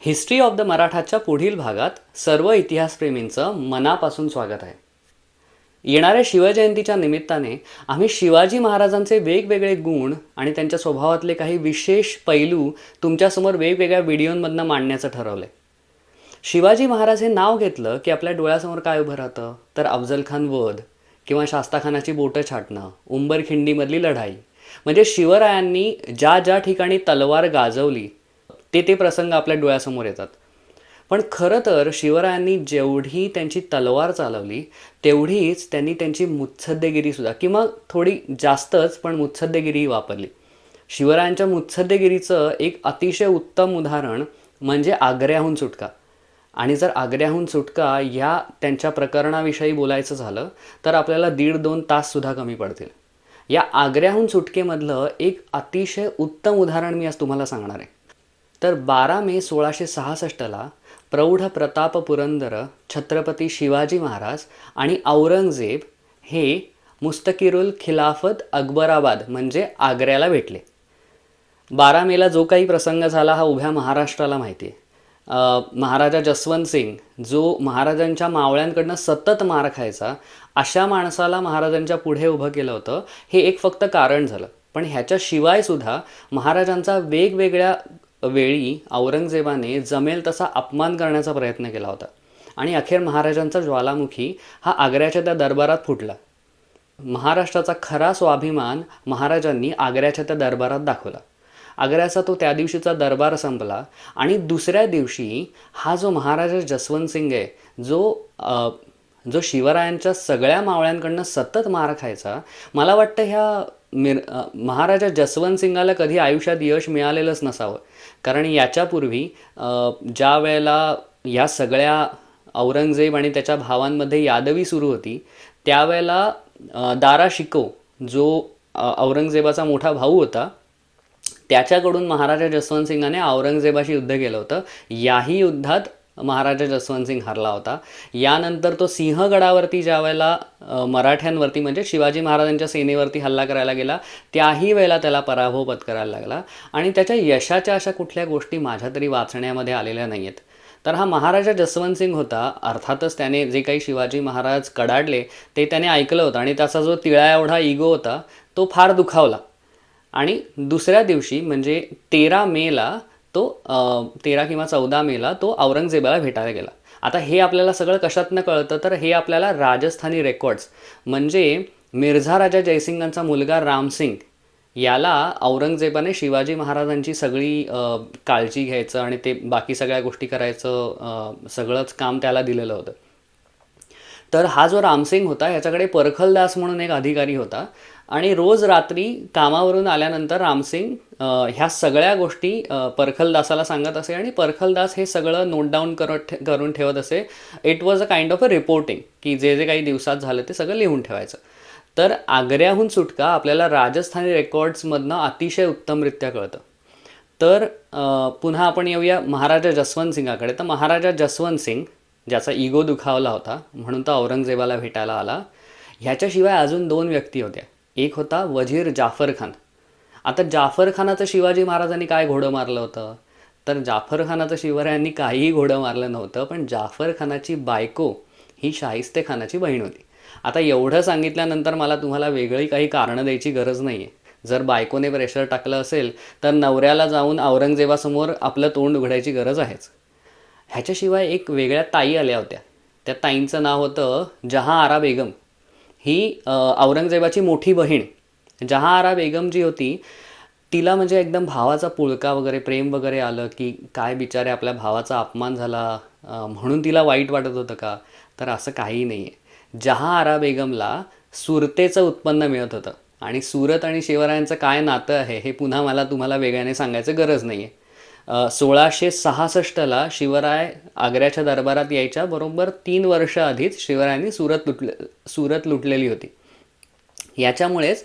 History of the मराठाच्या पुढील भागात सर्व इतिहासप्रेमींचं मनापासून स्वागत आहे. येणाऱ्या शिवजयंतीच्या निमित्ताने आम्ही शिवाजी महाराजांचे वेगवेगळे गुण आणि त्यांच्या स्वभावातले काही विशेष पैलू तुमच्यासमोर वेगवेगळ्या व्हिडिओंमधनं मांडण्याचं ठरवलंय. शिवाजी महाराज हे नाव घेतलं की आपल्या डोळ्यासमोर काय उभं राहतं? तर अफजल खान वध किंवा शास्ताखानाची बोटं छाटणं उंबरखिंडीमधली लढाई. म्हणजे शिवरायांनी ज्या ज्या ठिकाणी तलवार गाजवली ते ते प्रसंग आपल्या डोळ्यासमोर येतात. पण खरं तर शिवरायांनी जेवढी त्यांची तलवार चालवली तेवढीच त्यांनी त्यांची मुत्सद्देगिरीसुद्धा किंवा थोडी जास्तच पण मुत्सद्देगिरीही वापरली. शिवरायांच्या मुत्सद्देगिरीचं एक अतिशय उत्तम उदाहरण म्हणजे आग्र्याहून सुटका. आणि जर आग्र्याहून सुटका या त्यांच्या प्रकरणाविषयी बोलायचं झालं तर आपल्याला दीड दोन ताससुद्धा कमी पडतील. या आग्र्याहून सुटकेमधलं एक अतिशय उत्तम उदाहरण मी आज तुम्हाला सांगणार आहे. तर बारा मे सोळाशे सहासष्टला प्रौढ प्रताप पुरंदर छत्रपती शिवाजी महाराज आणि औरंगजेब हे मुस्तकिरुल खिलाफत अकबराबाद म्हणजे आग्र्याला भेटले. बारा मेला जो काही प्रसंग झाला हा उभ्या महाराष्ट्राला माहिती आहे महाराजा जसवंत सिंग जो महाराजांच्या मावळ्यांकडनं सतत मार खायचा अशा माणसाला महाराजांच्या पुढे उभं केलं होतं हे एक फक्त कारण झालं. पण ह्याच्याशिवाय सुद्धा महाराजांचा वेगवेगळ्या वेळी औरंगजेबाने जमेल तसा अपमान करण्याचा प्रयत्न केला होता. आणि अखेर महाराजांचा ज्वालामुखी हा आग्र्याच्या त्या दरबारात फुटला. महाराष्ट्राचा खरा स्वाभिमान महाराजांनी आग्र्याच्या त्या दरबारात दाखवला. आग्र्याचा तो त्या दिवशीचा दरबार संपला आणि दुसऱ्या दिवशी हा जो महाराजा जसवंत सिंग आहे जो जो शिवरायांच्या सगळ्या मावळ्यांकडनं सतत मार खायचा मला वाटतं ह्या मिर महाराजा जसवंत सिंगाला कधी आयुष्यात यश मिळालेलंच नसावं. कारण याच्यापूर्वी ज्या वेळेला या सगळ्या औरंगजेब आणि त्याच्या भावांमध्ये यादवी सुरू होती त्यावेळेला दारा शिको जो औरंगजेबाचा मोठा भाऊ होता त्याच्याकडून महाराजा जसवंत सिंगाने औरंगजेबाशी युद्ध केलं होतं. याही युद्धात महाराजा जसवंत सिंग हरला होता. यानंतर तो सिंहगडावरती ज्या वेळेला मराठ्यांवरती म्हणजे शिवाजी महाराजांच्या सेनेवरती हल्ला करायला गेला त्याही वेळेला त्याला पराभव पत्करायला लागला. आणि त्याच्या यशाच्या अशा कुठल्या गोष्टी माझ्या तरी वाचण्यामध्ये आलेल्या नाही आहेत तर हा महाराजा जसवंत सिंग होता अर्थातच त्याने जे काही शिवाजी महाराज कडाडले ते त्याने ऐकलं होतं. आणि त्याचा जो तिळा एवढा इगो होता तो फार दुखावला. आणि दुसऱ्या दिवशी म्हणजे तेरा मेला तो तेरा किंवा चौदा मेला तो औरंगजेबाला भेटायला गेला. आता हे आपल्याला सगळं कशातनं कळतं? तर हे आपल्याला राजस्थानी रेकॉर्ड्स म्हणजे मिर्झा राजा जयसिंगांचा मुलगा रामसिंग याला औरंगजेबाने शिवाजी महाराजांची सगळी काळजी घ्यायचं आणि ते बाकी सगळ्या गोष्टी करायचं सगळंच काम त्याला दिलेलं होतं. तर हा जो रामसिंग होता ह्याच्याकडे परखलदास म्हणून एक अधिकारी होता. आणि रोज रात्री कामावरून आल्यानंतर रामसिंग ह्या सगळ्या गोष्टी परखलदासाला सांगत असे आणि परखलदास हे सगळं नोट डाऊन करत करून ठेवत असे. It was a kind of a reporting की जे जे काही दिवसात झालं ते सगळं लिहून ठेवायचं. तर आग्र्याहून सुटका आपल्याला राजस्थानी रेकॉर्ड्समधनं अतिशय उत्तमरित्या कळतं. तर पुन्हा आपण येऊया महाराजा जसवंत सिंगाकडे. तर महाराजा जसवंत सिंग ज्याचा इगो दुखावला होता म्हणून तो औरंगजेबाला भेटायला आला. ह्याच्याशिवाय अजून दोन व्यक्ती होत्या. एक होता वजीर जाफर खान. आता जाफर खानाचं शिवाजी महाराजांनी काय घोडं मारलं होतं? तर जाफर खानाचं शिवरायांनी काहीही घोडं मारलं नव्हतं पण जाफर खानाची बायको ही शाहिस्ते खानाची बहीण होती. आता एवढं सांगितल्यानंतर मला तुम्हाला वेगळी काही कारणं द्यायची गरज नाही आहे जर बायकोने प्रेशर टाकलं असेल तर नवऱ्याला जाऊन औरंगजेबासमोर आपलं तोंड उघडायची गरज आहेच. ह्याच्याशिवाय एक वेगळ्या ताई आल्या होत्या. त्या ताईंचं नाव होतं जहाँ आरा बेगम. ही औरंगजेबाची मोठी बहीण जहाँ आरा बेगम जी होती तिला म्हणजे एकदम भावाचा पुळका वगैरे प्रेम वगैरे आलं की काय बिचारे आपल्या भावाचा अपमान झाला म्हणून तिला वाईट वाटत होतं का? तर असं काहीही नाही आहे जहाँ आरा बेगमला सुरतेचं उत्पन्न मिळत होतं आणि सुरत आणि शिवरायांचं काय नातं आहे हे पुन्हा मला तुम्हाला वेगळ्याने सांगायचं गरज नाही आहे सोळाशे सहासष्टला शिवराय आग्र्याच्या दरबारात यायच्या. बरोबर तीन वर्ष आधीच शिवरायांनी सुरत लुटले सुरत लुटलेली होती. याच्यामुळेच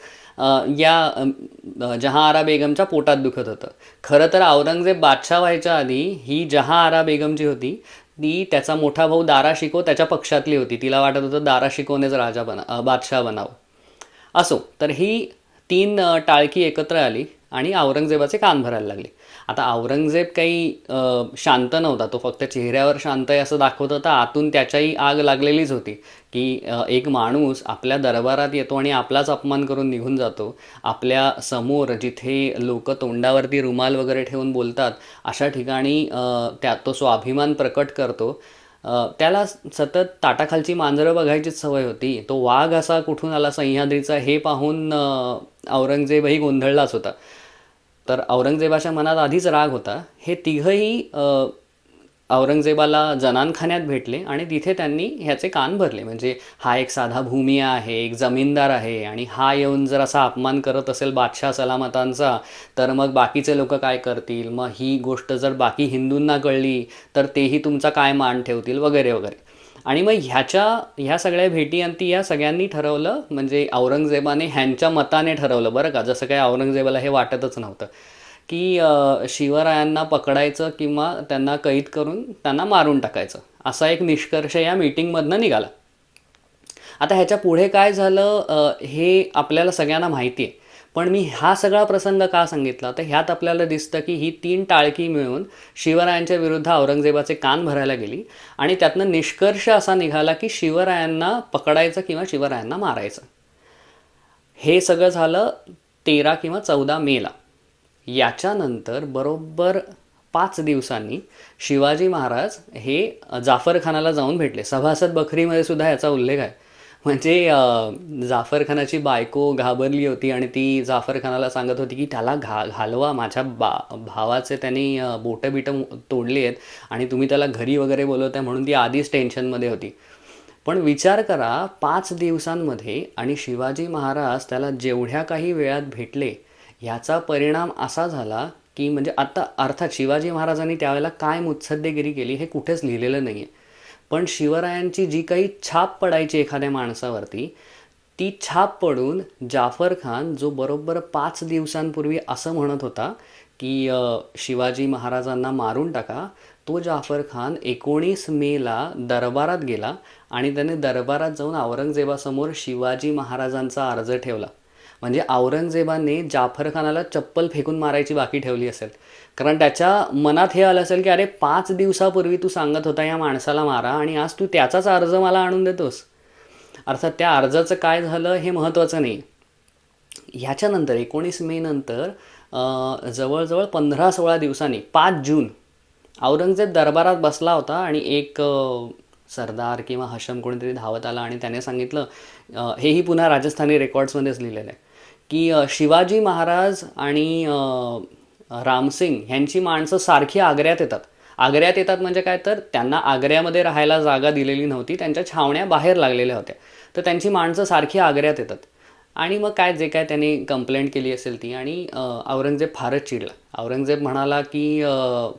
या अ, जहाँ आरा बेगमच्या पोटात दुखत होतं. खरं तर औरंगजेब बादशाह व्हायच्या आधी ही जहाँ आरा बेगम जी होती ती त्याचा मोठा भाऊ दारा शिको त्याच्या पक्षातली होती. तिला वाटत होतं दारा शिकोनेच राजा बना बादशाह बनावं. असो तर ही तीन टाळकी एकत्र आली आणि औरंगजेबाचे कान भरायला लागले. आता औरंगजेब काही शांत नव्हता. तो फक्त चेहऱ्यावर शांत आहे असं दाखवत होता. आतून त्याच्याही आग लागलेलीच होती की एक माणूस आपल्या दरबारात येतो आणि आपलाच अपमान करून निघून जातो. आपल्यासमोर जिथे लोक तोंडावरती रुमाल वगैरे ठेवून बोलतात अशा ठिकाणी त्या तो स्वाभिमान प्रकट करतो. त्याला सतत ताटाखालची मांजरं बघायचीच सवय होती. तो वाघ असा कुठून आला सह्याद्रीचा हे पाहून औरंगजेबही गोंधळलाच होता. तर औरंगजेबाच्या मनात आधीच राग होता. हे तिघंही औरंगजेबाला जनानखान्यात भेटले आणि तिथे त्यांनी ह्याचे कान भरले. म्हणजे हा एक साधा भूमिया आहे एक जमीनदार आहे आणि हा येऊन जर असा अपमान करत असेल बादशाह सलामतांचा तर मग बाकीचे लोक काय करतील? मग ही गोष्ट जर बाकी हिंदूंना कळली तर तेही तुमचा काय मान ठेवतील? वगैरे वगैरे. आणि मग ह्याच्या ह्या सगळ्या भेटी अंती या सगळ्यांनी ठरवलं म्हणजे औरंगजेबाने ह्यांच्या मताने ठरवलं बरं का? जसं काय औरंगजेबाला हे वाटतच नव्हतं. की शिवरायांना पकडायचं किंवा त्यांना कैद करून त्यांना मारून टाकायचं. असा एक निष्कर्ष या मीटिंगमधनं निघाला. आता ह्याच्या पुढे काय झालं हे आपल्याला सगळ्यांना माहिती आहे पण मी हा सगळा प्रसंग का सांगितला? तर ह्यात आपल्याला दिसतं की ही तीन टाळकी मिळून शिवरायांच्या विरुद्ध औरंगजेबाचे कान भरायला गेली आणि त्यातनं निष्कर्ष असा निघाला की शिवरायांना पकडायचं किंवा शिवरायांना मारायचं. हे सगळं झालं तेरा किंवा चौदा मेला याच्यानंतर बरोबर पाच दिवसांनी शिवाजी महाराज हे जाफरखानाला जाऊन भेटले. सभासद बखरीमध्ये सुद्धा याचा उल्लेख आहे. म्हणजे जाफरखानाची जाफर खानाची बायको घाबरली होती आणि ती जाफर खानाला सांगत होती की त्याला घा घालवा माझ्या बा भावाचे त्यांनी बोटं बिटं तोडली आहेत आणि तुम्ही त्याला घरी वगैरे बोलवत आहे म्हणून ती आधीच टेन्शनमध्ये होती. पण विचार करा पाच दिवसांमध्ये आणि शिवाजी महाराज त्याला जेवढ्या काही वेळात भेटले ह्याचा परिणाम असा झाला की म्हणजे आता अर्थात शिवाजी महाराजांनी त्यावेळेला काय मुत्सद्देगिरी केली हे कुठेच लिहिलेलं नाही आहे पण शिवरायांची जी काही छाप पडायची एखाद्या माणसावरती ती छाप पडून जाफर खान जो बरोबर पाच दिवसांपूर्वी असं म्हणत होता की शिवाजी महाराजांना मारून टाका तो जाफर खान एकोणीस मेला दरबारात गेला आणि त्याने दरबारात जाऊन औरंगजेबासमोर शिवाजी महाराजांचा अर्ज ठेवला. म्हणजे औरंगजेबाने जाफर खानाला चप्पल फेकून मारायची बाकी ठेवली असेल. कारण त्याच्या मनात हे आलं असेल की अरे पाच दिवसापूर्वी तू सांगत होता या माणसाला मारा आणि आज तू त्याचाच अर्ज मला आणून देतोस. अर्थात त्या अर्जाचं काय झालं हे महत्त्वाचं नाही. ह्याच्यानंतर एकोणीस मे नंतर जवळजवळ पंधरा सोळा दिवसांनी पाच जून औरंगजेब दरबारात बसला होता आणि एक सरदार किंवा हशम कोणीतरी धावत आला आणि त्याने सांगितलं हेही पुन्हा राजस्थानी रेकॉर्ड्समध्येच लिहिलेलं आहे. की शिवाजी महाराज आणि रामसिंग ह्यांची माणसं सारखी आग्र्यात येतात. आग्र्यात येतात म्हणजे काय? तर त्यांना आग्र्यामध्ये राहायला जागा दिलेली नव्हती. त्यांच्या छावण्या बाहेर लागलेल्या होत्या. तर त्यांची माणसं सारखी आग्र्यात येतात. आणि मग काय जे काय त्यांनी कंप्लेंट केली असेल ती आणि औरंगजेब फारच चिडला. औरंगजेब म्हणाला की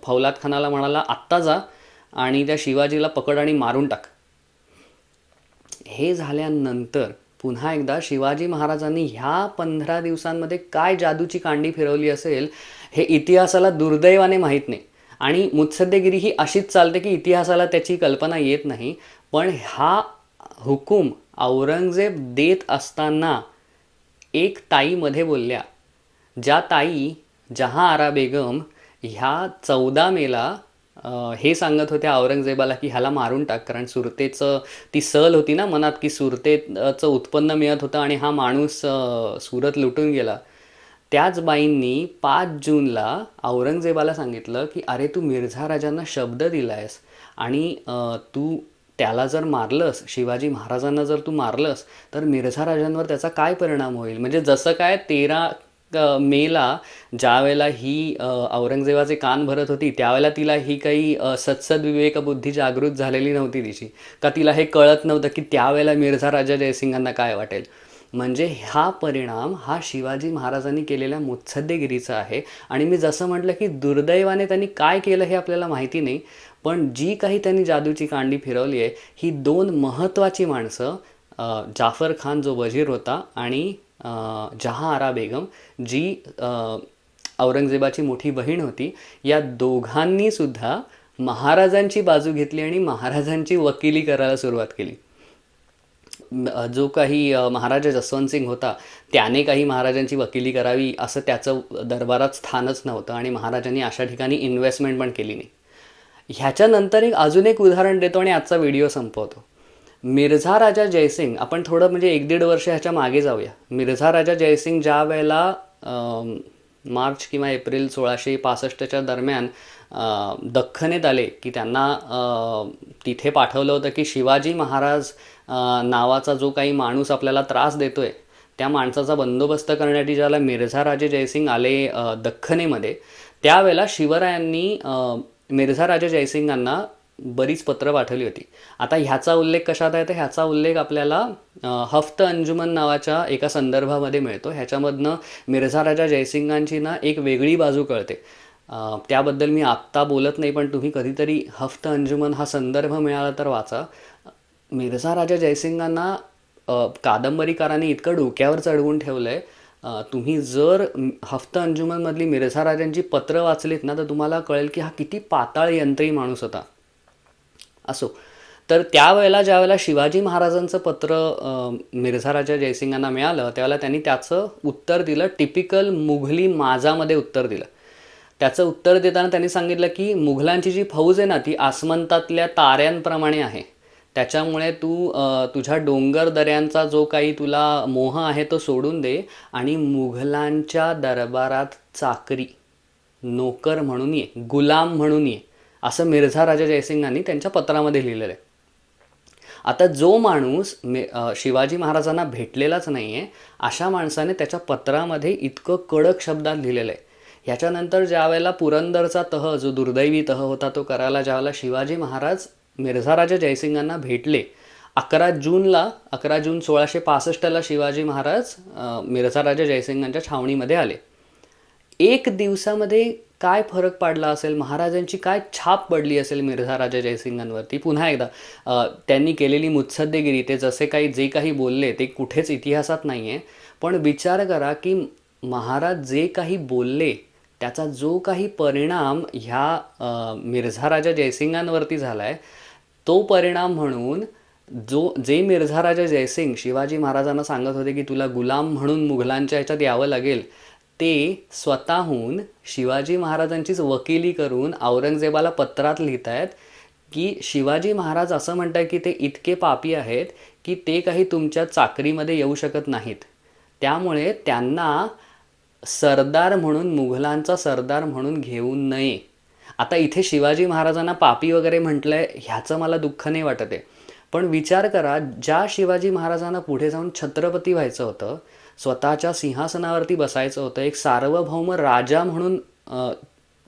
फौलाद खानाला म्हणाला आत्ता जा आणि त्या शिवाजीला पकड आणि मारून टाक. हे झाल्यानंतर पुन्हा एकदा शिवाजी महाराजांनी ह्या पंधरा दिवसांमध्ये काय जादूची कांडी फिरवली असेल हे इतिहासाला दुर्दैवाने माहीत नाही. आणि मुत्सद्देगिरी ही अशीच चालते की इतिहासाला त्याची कल्पना येत नाही पण हा हुकूम औरंगजेब देत असताना एक ताईमध्ये बोलल्या ज्या ताई जहां आरा बेगम ह्या चौदा मेला हे सांगत होत्या औरंगजेबाला की ह्याला मारून टाक कारण सुरतेचं ती सल होती ना मनात की सुरतेचं उत्पन्न मिळत होतं आणि हा माणूस सुरत लुटून गेला. त्याच बाईंनी पाच जूनला औरंगजेबाला सांगितलं की अरे तू मिर्झा राजांना शब्द दिलायस आणि तू त्याला जर मारलंस शिवाजी महाराजांना जर तू मारलंस तर मिर्झा राजांवर त्याचा काय परिणाम होईल? म्हणजे जसं काय तेरा मेला ज्या वेळेला ही औरंगजेबाचे कान भरत होती त्यावेळेला तिला ही काही अ, सत्सद विवेक बुद्धी जागृत झालेली नव्हती तिची. का तिला हे कळत नव्हतं की त्यावेळेला मिर्झा राजा जयसिंगांना काय वाटेल. म्हणजे हा परिणाम हा शिवाजी महाराजांनी केलेल्या मुत्सद्देगिरीचा आहे. आणि मी जसं म्हटलं की दुर्दैवाने त्यांनी काय केलं हे आपल्याला माहिती नाही पण जी काही त्यांनी जादूची कांडी फिरवली आहे ही दोन महत्त्वाची माणसं जाफर खान जो वजीर होता आणि जहां आरा बेगम जी औरंगजेबाची मोठी बहीण होती या दोघांनी सुद्धा महाराजांची बाजू घेतली आणि महाराजांची वकिली करायला सुरुवात केली. जो काही महाराजा जसवंत सिंग होता त्याने काही महाराजांची वकिली करावी असं त्याचं दरबारात स्थानच नव्हतं आणि महाराजांनी अशा ठिकाणी इन्व्हेस्टमेंट पण केली नाही. ह्याच्यानंतर एक अजून एक उदाहरण देतो आणि आजचा व्हिडिओ संपवतो. मिर्झा राजा जयसिंग आपण थोडं म्हणजे एक दीड वर्ष ह्याच्या मागे जाऊया. मिर्झा राजा जयसिंग ज्या वेळेला मार्च किंवा एप्रिल सोळाशे पासष्टच्या दरम्यान दख्खनेत आले की त्यांना तिथे पाठवलं होतं की शिवाजी महाराज नावाचा जो काही माणूस आपल्याला त्रास देतोय त्या माणसाचा बंदोबस्त करण्यासाठी ज्याला मिर्झा राजे जयसिंग आले दख्खनेमध्ये त्यावेळेला शिवरायांनी मिर्झा राजा जयसिंगांना बरीच पत्रं पाठवली होती. आता ह्याचा उल्लेख कशात आहे? तर ह्याचा उल्लेख आपल्याला हफ्त अंजुमन नावाच्या एका संदर्भामध्ये मिळतो. ह्याच्यामधनं मिर्झा राजा जयसिंगांची ना एक वेगळी बाजू कळते. त्याबद्दल मी आत्ता बोलत नाही पण तुम्ही कधीतरी हफ्त अंजुमन हा संदर्भ मिळाला तर वाचा. मिर्झा राजा जयसिंगांना कादंबरीकारांनी इतकं डोक्यावर चढवून ठेवलं आहे तुम्ही जर हफ्त अंजुमनमधली मिर्झा राजांची पत्रं वाचलीत ना तर तुम्हाला कळेल की हा किती पाताळ यंत्री माणूस होता. असो. तर त्यावेळेला ज्यावेळेला शिवाजी महाराजांचं पत्र मिर्झा राजा जयसिंगांना मिळालं त्यावेळेला त्यांनी त्याचं उत्तर दिलं टिपिकल मुघली माझामध्ये उत्तर दिलं. त्याचं उत्तर देताना त्यांनी सांगितलं की मुघलांची जी फौज आहे ना ती आसमंतातल्या ताऱ्यांप्रमाणे आहे. त्याच्यामुळे तू तुझ्या डोंगर दऱ्यांचा जो काही तुला मोह आहे तो सोडून दे आणि मुघलांच्या दरबारात चाकरी नोकर म्हणून ये गुलाम म्हणून ये. असं मिर्झा राजा जयसिंगांनी त्यांच्या पत्रामध्ये लिहिलेलं आहे. आता जो माणूस मे शिवाजी महाराजांना भेटलेलाच नाही आहे अशा माणसाने त्याच्या पत्रामध्ये इतकं कडक शब्दात लिहिलेलं आहे. ह्याच्यानंतर ज्या वेळेला पुरंदरचा तह जो दुर्दैवी तह होता तो करायला ज्यावेळेला शिवाजी महाराज मिर्झा राजा जयसिंगांना भेटले अकरा जूनला अकरा जून सोळाशे पासष्टला शिवाजी महाराज मिर्झा राजा जयसिंगांच्या छावणीमध्ये आले. एक दिवसामध्ये काय फरक पडला असेल? महाराजांची काय छाप पडली असेल मिर्झा राजा जयसिंगांवरती? पुन्हा एकदा त्यांनी केलेली मुत्सद्देगिरी ते जसे काही जे काही बोलले ते कुठेच इतिहासात नाही आहे पण विचार करा की महाराज जे काही बोलले त्याचा जो काही परिणाम ह्या मिर्झा राजा जयसिंगांवरती झाला आहे तो परिणाम म्हणून जो जे मिर्झा राजा जयसिंग शिवाजी महाराजांना सांगत होते की तुला गुलाम म्हणून मुघलांच्या ह्याच्यात यावं लागेल ते स्वतःहून शिवाजी महाराजांचीच वकिली करून औरंगजेबाला पत्रात लिहित आहेत की शिवाजी महाराज असं म्हणतात की ते इतके पापी आहेत की ते काही तुमच्या चाकरीमध्ये येऊ शकत नाहीत. त्यामुळे त्यांना सरदार म्हणून मुघलांचा सरदार म्हणून घेऊ नये. आता इथे शिवाजी महाराजांना पापी वगैरे म्हटलंय ह्याचं मला दुःख नाही वाटत आहे. पण विचार करा ज्या शिवाजी महाराजांना पुढे जाऊन छत्रपती व्हायचं होतं स्वतःच्या सिंहासनावरती बसायचं होतं. एक सार्वभौम राजा म्हणून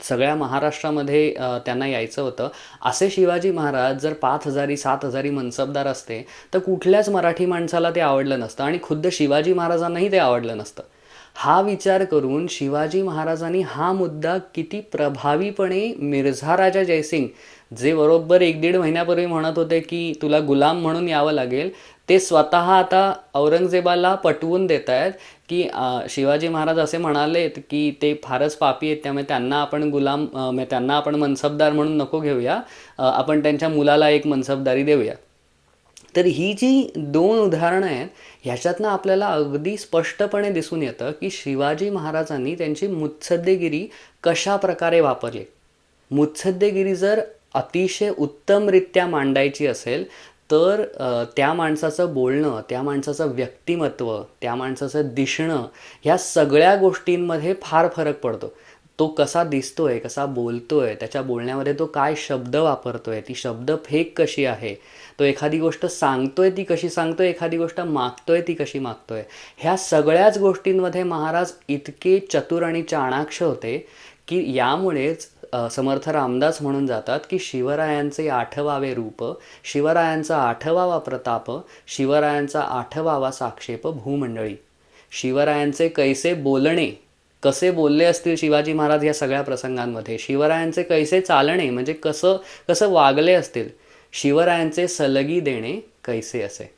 सगळ्या महाराष्ट्रामध्ये त्यांना यायचं होतं. असे शिवाजी महाराज जर पाच हजारी सात हजारी मनसबदार असते तर कुठल्याच मराठी माणसाला ते आवडलं नसतं आणि खुद्द शिवाजी महाराजांनाही ते आवडलं नसतं. हा विचार करून शिवाजी महाराजांनी हा मुद्दा किती प्रभावीपणे मिर्झा राजा जयसिंग जे बरोबर एक दीड महिन्यापूर्वी म्हणत होते की तुला गुलाम म्हणून यावं लागेल ते स्वतः आता औरंगजेबाला पटवून देत आहेत की शिवाजी महाराज असे म्हणालेत की ते फारच पापी आहेत त्यामुळे त्यांना आपण गुलाम म्हणजे त्यांना आपण मनसबदार म्हणून नको घेऊया. आपण त्यांच्या मुलाला एक मनसबदारी देऊया. तर ही जी दोन उदाहरणं आहेत ह्याच्यातनं आपल्याला अगदी स्पष्टपणे दिसून येतं की शिवाजी महाराजांनी त्यांची मुत्सद्देगिरी कशा प्रकारे वापरली? मुत्सद्देगिरी जर अतिशय उत्तमरित्या मांडायची असेल तर त्या माणसाचं बोलणं त्या माणसाचं व्यक्तिमत्व त्या माणसाचं दिसणं ह्या सगळ्या गोष्टींमध्ये फार फरक पडतो. तो कसा दिसतोय कसा बोलतोय त्याच्या बोलण्यामध्ये तो काय शब्द वापरतोय ती शब्द फेक कशी आहे तो एखादी गोष्ट सांगतोय ती कशी सांगतोय एखादी गोष्ट मागतोय ती कशी मागतोय ह्या सगळ्याच गोष्टींमध्ये महाराज इतके चतुर आणि चाणाक्ष होते की यामुळेच समर्थ रामदास म्हणून जातात की शिवरायांचे आठवावे रूप शिवरायांचा आठवावा प्रताप शिवरायांचा आठवावा साक्षेप भूमंडळी. शिवरायांचे कैसे बोलणे कसे बोलले असतील शिवाजी महाराज या सगळ्या प्रसंगांमध्ये? शिवरायांचे कैसे चालणे म्हणजे कसं कसं वागले असतील? शिवरायांचे सलगी देणे कैसे असे?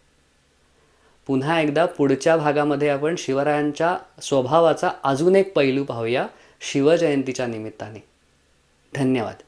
पुन्हा एकदा पुढच्या भागामध्ये आपण शिवरायांच्या स्वभावाचा अजून एक पैलू पाहूया शिवजयंतीच्या निमित्ताने. धन्यवाद.